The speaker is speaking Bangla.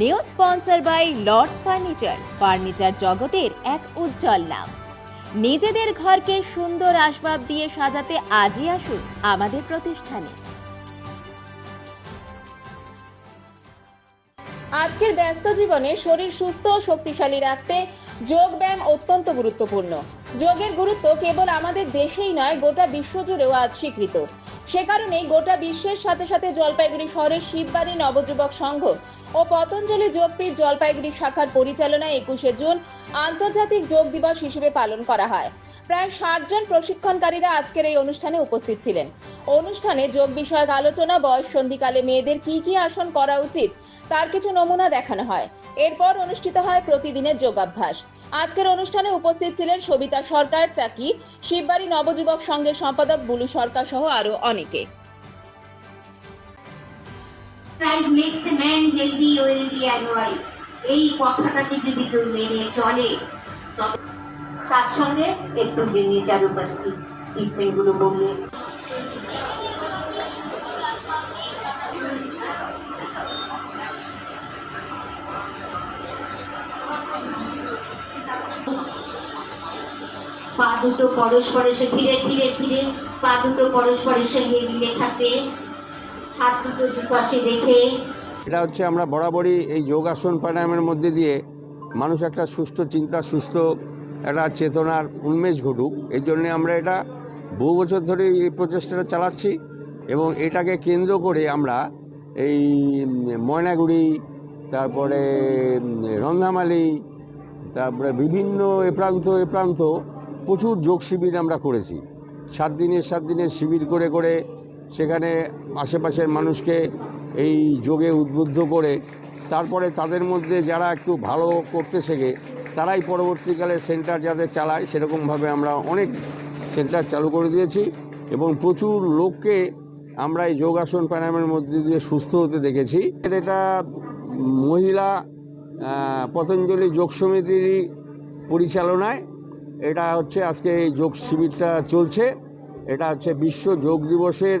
New sponsor by Lords furniture. Furniture জগতের এক উজ্জ্বল নাম। নিজেদের ঘরকে সুন্দর আসবাব দিয়ে সাজাতে আজই আসুন আমাদের প্রতিষ্ঠানে। আজকের ব্যস্ত জীবনে শরীর সুস্থ ও শক্তিশালী রাখতে যোগ ব্যায়াম অত্যন্ত গুরুত্বপূর্ণ। যোগের গুরুত্ব কেবল আমাদের দেশেই নয়, গোটা বিশ্বজুড়েও আজ স্বীকৃত। সে কারণেই গোটা বিশ্বের সাথে সাথে জলপাইগুড়ি শহরের শিববাড়ি নবযুবক সংঘ ও পতঞ্জলি যোগপীঠ জলপাইগুড়ি শাখার পরিচালনায় একুশে জুন আন্তর্জাতিক যোগ দিবস হিসেবে পালন করা হয়। প্রায় ষাট জন প্রশিক্ষণকারীরা আজকের এই অনুষ্ঠানে উপস্থিত ছিলেন। অনুষ্ঠানে যোগ বিষয়ক আলোচনা, বয়স সন্ধিকালে মেয়েদের কি কি আসন করা উচিত, তার কিছু নমুনা দেখানো হয়। এরপর অনুষ্ঠিত হয় প্রতিদিনের যোগাভ্যাস। আজকের অনুষ্ঠানে উপস্থিত ছিলেন সবিতা সরকার, চাকি, শিববাড়ি নবযুবক সংঘের সম্পাদক বুলু সরকার সহ আরও অনেকে. এই কথাটাকে যদি কেউ মেনে চলে, তবে তার সঙ্গে একটু বললে পা দুটো পরস্পরের সঙ্গে, ধীরে ধীরে ধীরে, পা দুটো পরস্পরের সঙ্গে মিলে থাকবে হাত দুটো দুপাশে রেখে। এটা হচ্ছে আমরা বরাবরই এই যোগাসন প্রাণায়ামের মধ্যে দিয়ে মানুষ একটা সুস্থ চিন্তা, সুস্থ একটা চেতনার উন্মেষ ঘটুক। এই জন্যে আমরা এটা বহু বছর ধরে এই প্রচেষ্টাটা চালাচ্ছি এবং এটাকে কেন্দ্র করে আমরা এই ময়নাগুড়ি, তারপরে রন্ধামালি, তারপরে বিভিন্ন এ প্রান্ত এ প্রান্ত প্রচুর যোগ শিবির আমরা করেছি। সাত দিনের সাত দিনের শিবির করে করে সেখানে আশেপাশের মানুষকে এই যোগে উদ্বুদ্ধ করে তারপরে তাদের মধ্যে যারা একটু ভালো করতে শেখে, তারাই পরবর্তীকালে সেন্টার যাদের চালায় সেরকমভাবে আমরা অনেক সেন্টার চালু করে দিয়েছি এবং প্রচুর লোককে আমরা এই যোগাসন প্রাণায়ামের মধ্যে দিয়ে সুস্থ হতে দেখেছি। এটা মহিলা পতঞ্জলি যোগ সমিতির পরিচালনায় এটা হচ্ছে আজকে এই যোগ শিবিরটা চলছে। এটা হচ্ছে বিশ্ব যোগ দিবসের